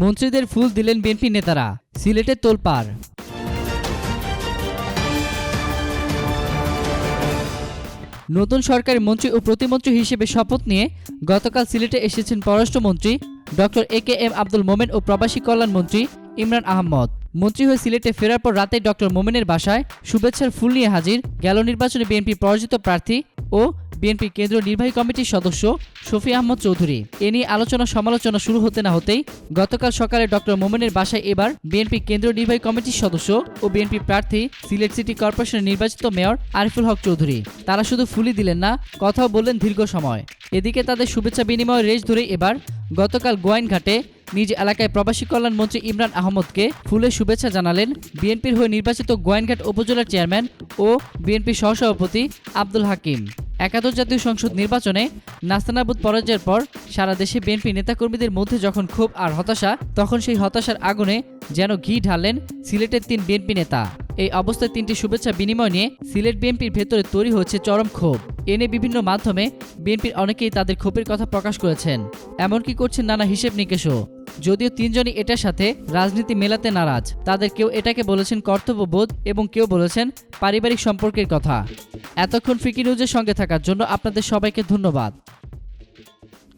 মন্ত্রীদের ফুল দিলেন বিএনপি নেতারা। সিলেটে তোলপাড়। নতুন সরকারি মন্ত্রী ও প্রতিমন্ত্রী হিসেবে শপথ নিয়ে গতকাল সিলেটে এসেছেন পররাষ্ট্রমন্ত্রী doctor A K M Abdul Momen ও প্রবাসী কল্যাণ মন্ত্রী ইমরান আহমদ। মন্ত্রী হয়ে সিলেটে ফেরার পর রাতে ডক্টর মোমেনের বাসায় শুভেচ্ছার ফুল নিয়ে হাজির। গেল নির্বাচনে বিএনপি পরাজিত প্রার্থী ও বিএনপি কেন্দ্রীয় নির্বাহী কমিটির সদস্য শফি আহমদ চৌধুরী। এ নিয়ে আলোচনা সমালোচনা শুরু হতে না হতেই গতকাল সকালে ডক্টর মোমেনের বাসায় এবার বিএনপি কেন্দ্রীয় নির্বাহী কমিটির সদস্য ও বিএনপি প্রার্থী সিলেট সিটি কর্পোরেশনের নির্বাচিত মেয়র আরিফুল হক চৌধুরী। তারা শুধু ফুলি দিলেন না, কথাও বললেন দীর্ঘ সময়। এদিকে তাদের শুভেচ্ছা বিনিময়ের রেশ ধরে এবার গতকাল গোয়াইনঘাটে নিজ এলাকায় প্রবাসী কল্যাণ মন্ত্রী ইমরান আহমদকে ফুলের শুভেচ্ছা জানালেন বিএনপির হয়ে নির্বাচিত গোয়াইনঘাট উপজেলার চেয়ারম্যান ও বিএনপি সহসভাপতি আব্দুল হাকিম। একাদশ জাতীয় সংসদ নির্বাচনে নাস্তানাবুদ পরাজয়ের পর সারা দেশে বিএনপি নেতাকর্মীদের মধ্যে যখন ক্ষোভ আর হতাশা, তখন সেই হতাশার আগুনে যেন ঘি ঢাললেন সিলেটের তিন বিএনপি নেতা। এই অবস্থায় তিনটি শুভেচ্ছা বিনিময় নিয়ে সিলেট বিএনপির ভেতরে তৈরি হচ্ছে চরম ক্ষোভ। এনে বিভিন্ন মাধ্যমে বিএনপির অনেকেই তাদের ক্ষোভের কথা প্রকাশ করেছেন। এমনকি করছেন নানা হিসেব নিকেশও। যদিও তিনজনই এটার সাথে রাজনীতি মেলাতে নারাজ, তাদের কেউ এটাকে বলেছেন কর্তব্যবোধ এবং কেউ বলেছেন পারিবারিক সম্পর্কের কথা। এতক্ষণ ফ্রিকি নিউজের সঙ্গে থাকার জন্য আপনাদের সবাইকে ধন্যবাদ।